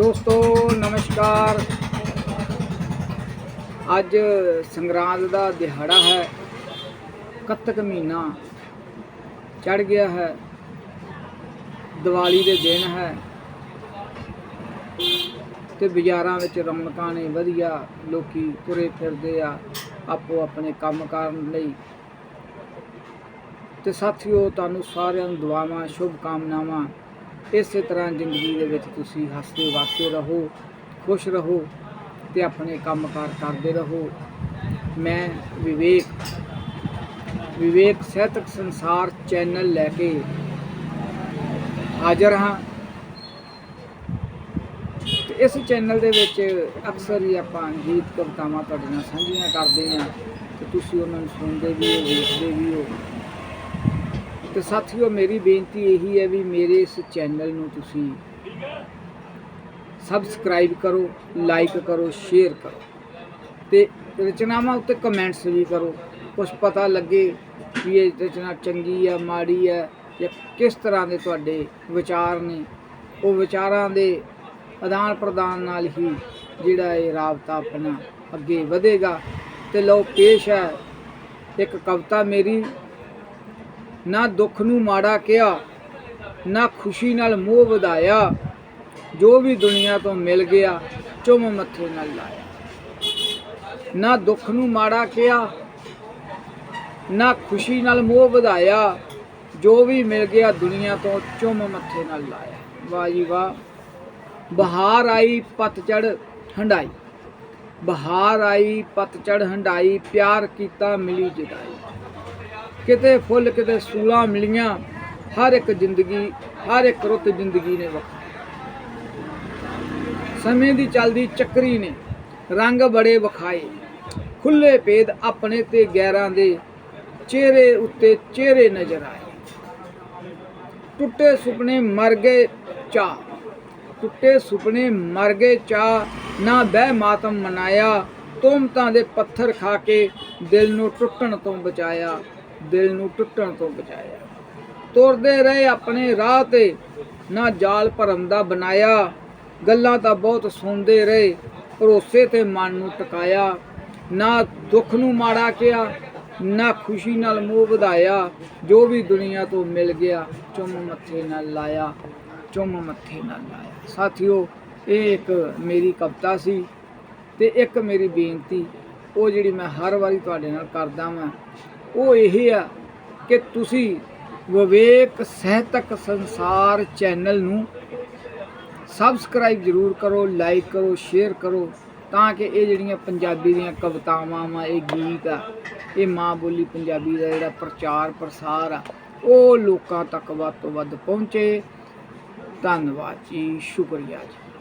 ਦੋਸਤੋ, ਨਮਸਕਾਰ। ਅੱਜ ਸੰਗਰਾਂਦ ਦਾ ਦਿਹਾੜਾ ਹੈ। ਕੱਤਕ ਮਹੀਨਾ ਚੜ ਗਿਆ ਹੈ। ਦੀਵਾਲੀ ਦੇ ਦਿਨ ਹੈ। ਤੇ ਬਾਜ਼ਾਰਾਂ ਵਿੱਚ ਰੌਣਕਾਂ ਨੇ ਵਧੀਆ ਲੋਕੀ ਤੁਰੇ ਫਿਰਦੇ ਆ, ਆਪੋ ਆਪਣੇ ਕੰਮ ਕਰਨ ਲਈ। ਤੇ ਸਾਥੀਓ, ਤੁਹਾਨੂੰ ਸਾਰਿਆਂ ਨੂੰ ਦੁਆਵਾਂ ਸ਼ੁਭ ਕਾਮਨਾਵਾਂ ਇਸੇ ਤਰ੍ਹਾਂ ਜ਼ਿੰਦਗੀ ਦੇ ਵਿੱਚ ਤੁਸੀਂ ਹੱਸਦੇ ਵਸਦੇ ਰਹੋ, ਖੁਸ਼ ਰਹੋ ਤੇ ਆਪਣੇ ਕੰਮਕਾਰ ਕਰਦੇ ਰਹੋ। ਮੈਂ ਵਿਵੇਕ ਵਿਵੇਕ ਸਹਿਤਕ ਸੰਸਾਰ ਚੈਨਲ ਲੈ ਕੇ ਹਾਜ਼ਰ ਹਾਂ। ਤੇ ਇਸ ਚੈਨਲ ਦੇ ਵਿੱਚ ਅਕਸਰ ਹੀ ਆਪਾਂ ਗੀਤ ਕਵਿਤਾਵਾਂ ਤੁਹਾਡੇ ਨਾਲ ਸਾਂਝੀਆਂ ਕਰਦੇ ਹਾਂ ਤੇ ਤੁਸੀਂ ਉਹਨਾਂ ਨੂੰ ਸੁਣਦੇ ਵੀ ਹੋ, ਵੇਖਦੇ ਵੀ ਹੋ। ਤੇ ਸਾਥੀਓ, ਮੇਰੀ ਬੇਨਤੀ ਇਹੀ ਹੈ ਵੀ ਮੇਰੇ ਇਸ ਚੈਨਲ ਨੂੰ ਤੁਸੀਂ ਸਬਸਕ੍ਰਾਈਬ ਕਰੋ, ਲਾਈਕ ਕਰੋ, ਸ਼ੇਅਰ ਕਰੋ ਤੇ ਰਚਨਾਵਾਂ ਉੱਤੇ ਕਮੈਂਟਸ ਵੀ ਕਰੋ। ਕੁਝ ਪਤਾ ਲੱਗੇ ਵੀ ਇਹ ਰਚਨਾ ਚੰਗੀ ਆ, ਮਾੜੀ ਆ ਜਾਂ ਕਿਸ ਤਰ੍ਹਾਂ ਦੇ ਤੁਹਾਡੇ ਵਿਚਾਰ ਨੇ, ਉਹ ਵਿਚਾਰਾਂ ਦੇ ਆਦਾਨ ਪ੍ਰਦਾਨ ਨਾਲ ਹੀ ਜਿਹੜਾ ਇਹ ਰਾਬਤਾ ਆਪਣਾ ਅੱਗੇ ਵਧੇਗਾ। ਤੇ ਲਓ, ਪੇਸ਼ ਹੈ ਇੱਕ ਕਵਿਤਾ ਮੇਰੀ। ਨਾ ਦੁੱਖ ਨੂੰ ਮਾੜਾ ਕਿਹਾ, ਨਾ ਖੁਸ਼ੀ ਨਾਲ ਮੋਹ ਵਧਾਇਆ। ਜੋ ਵੀ ਦੁਨੀਆ ਤੋਂ ਮਿਲ ਗਿਆ, ਚੁੰਮ ਮੱਥੇ ਨਾਲ ਲਾਇਆ। ਨਾ ਦੁੱਖ ਨੂੰ ਮਾੜਾ ਕਿਹਾ, ਨਾ ਖੁਸ਼ੀ ਨਾਲ ਮੋਹ ਵਧਾਇਆ। ਜੋ ਵੀ ਮਿਲ ਗਿਆ ਦੁਨੀਆ ਤੋਂ, ਚੁੰਮ ਮੱਥੇ ਨਾਲ ਲਾਇਆ। ਵਾਹ ਜੀ ਵਾਹ। ਬਹਾਰ ਆਈ ਪਤਝੜ ਹੰਡਾਈ ਬਹਾਰ ਆਈ ਪਤਝੜ ਹੰਡਾਈ ਪਿਆਰ ਕੀਤਾ ਮਿਲੀ ਜਦਾਈ। ਕਿਤੇ ਫੁੱਲ, ਕਿਤੇ ਸੂਲਾਂ ਮਿਲੀਆਂ, ਹਰ ਇੱਕ ਜ਼ਿੰਦਗੀ, ਹਰ ਇੱਕ ਰੁੱਤ ਜ਼ਿੰਦਗੀ ਨੇ ਵਖਾਈ ਸਮੇਂ ਦੀ ਚੱਲਦੀ ਚੱਕਰੀ ਨੇ, ਰੰਗ ਬੜੇ ਵਿਖਾਏ। ਖੁੱਲੇ ਭੇਦ ਆਪਣੇ ਤੇ ਗੈਰਾਂ ਦੇ, ਚਿਹਰੇ ਉੱਤੇ ਚਿਹਰੇ ਨਜ਼ਰ ਆਏ। ਟੁੱਟੇ ਸੁਪਨੇ ਮਰ ਗਏ ਚਾ ਟੁੱਟੇ ਸੁਪਨੇ ਮਰ ਗਏ ਚਾ ਨਾ ਬਹਿ ਮਾਤਮ ਮਨਾਇਆ, ਤੁਮਤਾਂ ਦੇ ਪੱਥਰ ਖਾ ਕੇ ਦਿਲ ਨੂੰ ਟੁੱਟਣ ਤੋਂ ਬਚਾਇਆ। ਦਿਲ ਨੂੰ ਟੁੱਟਣ ਤੋਂ ਬਚਾਇਆ। ਤੁਰਦੇ ਰਹੇ ਆਪਣੇ ਰਾਹ ਤੇ, ਨਾ ਜਾਲ ਭਰਮ ਦਾ ਬਣਾਇਆ। ਗੱਲਾਂ ਤਾਂ ਬਹੁਤ ਸੁਣਦੇ ਰਹੇ, ਭਰੋਸੇ ਤੇ ਮਨ ਨੂੰ ਟਿਕਾਇਆ। ਨਾ ਦੁੱਖ ਨੂੰ ਮਾੜਾ ਕਿਹਾ, ਨਾ ਖੁਸ਼ੀ ਨਾਲ ਮੋਹ ਵਧਾਇਆ। ਜੋ ਵੀ ਦੁਨੀਆ ਤੋਂ ਮਿਲ ਗਿਆ, ਚੁੰਮ ਮੱਥੇ ਨਾਲ ਲਾਇਆ, ਚੁੰਮ ਮੱਥੇ ਨਾਲ ਲਾਇਆ। ਸਾਥੀਓ, ਇਹ ਇੱਕ ਮੇਰੀ ਕਵਿਤਾ ਸੀ ਤੇ ਇੱਕ ਮੇਰੀ ਬੇਨਤੀ ਉਹ ਜਿਹੜੀ ਮੈਂ ਹਰ ਵਾਰੀ ਤੁਹਾਡੇ ਨਾਲ ਕਰਦਾ ਵਾਂ, ਉਹ ਇਹ ਆ ਕਿ ਤੁਸੀਂ ਵਿਵੇਕ ਸਹਿਤਕ ਸੰਸਾਰ ਚੈਨਲ ਨੂੰ ਸਬਸਕ੍ਰਾਈਬ ਜ਼ਰੂਰ ਕਰੋ ਲਾਈਕ ਕਰੋ ਸ਼ੇਅਰ ਕਰੋ, ਤਾਂ ਕਿ ਇਹ ਜਿਹੜੀਆਂ ਪੰਜਾਬੀ ਦੀਆਂ ਕਵਿਤਾਵਾਂ ਵਾ, ਇਹ ਗੀਤ ਆ, ਇਹ ਮਾਂ ਬੋਲੀ ਪੰਜਾਬੀ ਦਾ ਜਿਹੜਾ ਪ੍ਰਚਾਰ ਪ੍ਰਸਾਰ ਆ, ਉਹ ਲੋਕਾਂ ਤੱਕ ਵੱਧ ਤੋਂ ਵੱਧ ਪਹੁੰਚੇ। ਧੰਨਵਾਦ ਜੀ, ਸ਼ੁਕਰੀਆ ਜੀ।